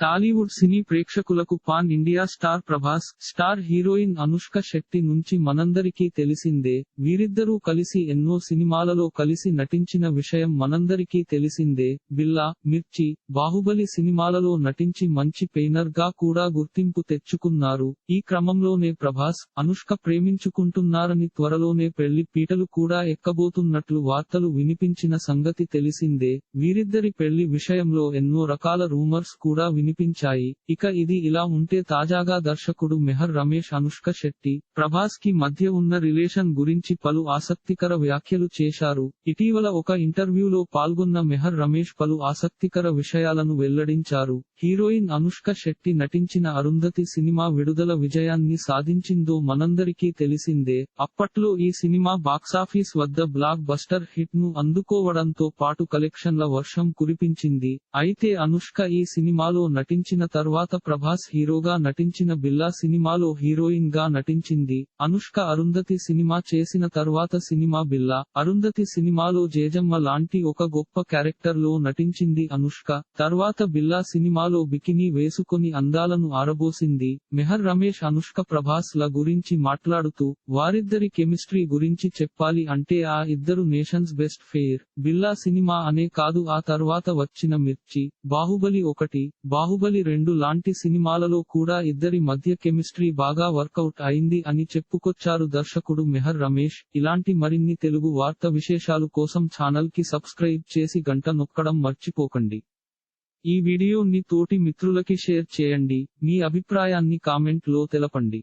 టాలీవుడ్ సినీ ప్రేక్షకులకు pan India star Prabhas star heroine Anushka Shetty నుంచి మనందరికీ తెలిసిందే వీరిద్దరూ కలిసి ఎన్నో సినిమాలలో కలిసి నటించిన విషయం మనందరికీ తెలిసిందే బిల్లా మిర్చి బాహుబలి సినిమాలలో నటించి మంచి పెయినర్గా కూడా గుర్తింపు తెచ్చుకున్నారు. ఈ క్రమంలోనే ప్రభాస్ అనుష్క ప్రేమించుకుంటున్నారని త్వరలోనే పెళ్ళి పీటలు కూడా ఎక్కబోతున్నట్లు వార్తలు వినిపించిన సంగతి తెలిసిందే వీరిద్దరి పెళ్ళి విషయంలో ఎన్నో రకాల రూమర్స్ కూడా వినిపించాయి. ఇక ఇది ఇలా ఉంటే తాజాగా దర్శకుడు మెహర్ రమేష్ అనుష్క శెట్టి ప్రభాస్కి మధ్య ఉన్న రిలేషన్ గురించి పలు ఆసక్తికర వ్యాఖ్యలు చేశారు. ఇటీవల ఒక ఇంటర్వ్యూలో పాల్గొన్న మెహర్ రమేష్ పలు ఆసక్తికర విషయాలను వెల్లడించారు. హీరోయిన్ అనుష్క శెట్టి నటించిన అరుంధతి సినిమా విడుదల విజయాన్ని సాధించిందో మనందరికీ తెలిసిందే. అప్పట్లో ఈ సినిమా బాక్సాఫీస్ వద్ద బ్లాక్ బస్టర్ హిట్ను అందుకోవడంతో పాటు కలెక్షన్ల వర్షం కురిపించింది. అయితే అనుష్క ఈ సినిమాలో నటించిన తర్వాత ప్రభాస్ హీరోగా నటించిన బిల్లా సినిమాలో హీరోయిన్గా నటించింది. అనుష్క అరుంధతి సినిమా చేసిన తర్వాత సినిమా బిల్లా అరుంధతి సినిమాలో జేజమ్మ లాంటి ఒక గొప్ప క్యారెక్టర్లో నటించింది అనుష్క. తర్వాత బిల్లా సినిమాలో బికినీ వేసుకొని అందాలను ఆరబోసింది. మెహర్ రమేష్ అనుష్క ప్రభాస్ ల గురించి మాట్లాడుతూ వారిద్దరి కెమిస్ట్రీ గురించి చెప్పాలి అంటే ఆ ఇద్దరు నేషన్స్ బెస్ట్ ఫెయిర్. బిల్లా సినిమా అనే కాదు ఆ తర్వాత వచ్చిన మిర్చి. బాహుబలి ఒకటి. బాహుబలి రెండు లాంటి సినిమాలలో కూడా ఇద్దరి మధ్య కెమిస్ట్రీ బాగా వర్కౌట్ అయింది అని చెప్పుకొచ్చారు దర్శకుడు మెహర్ రమేష్. ఇలాంటి మరిన్ని తెలుగు వార్త విశేషాలు కోసం ఛానల్కి సబ్స్క్రైబ్ చేసి గంట నొక్కడం మర్చిపోకండి. ఈ వీడియోని తోటి మిత్రులకి షేర్ చేయండి. మీ అభిప్రాయాన్ని కామెంట్లో తెలపండి.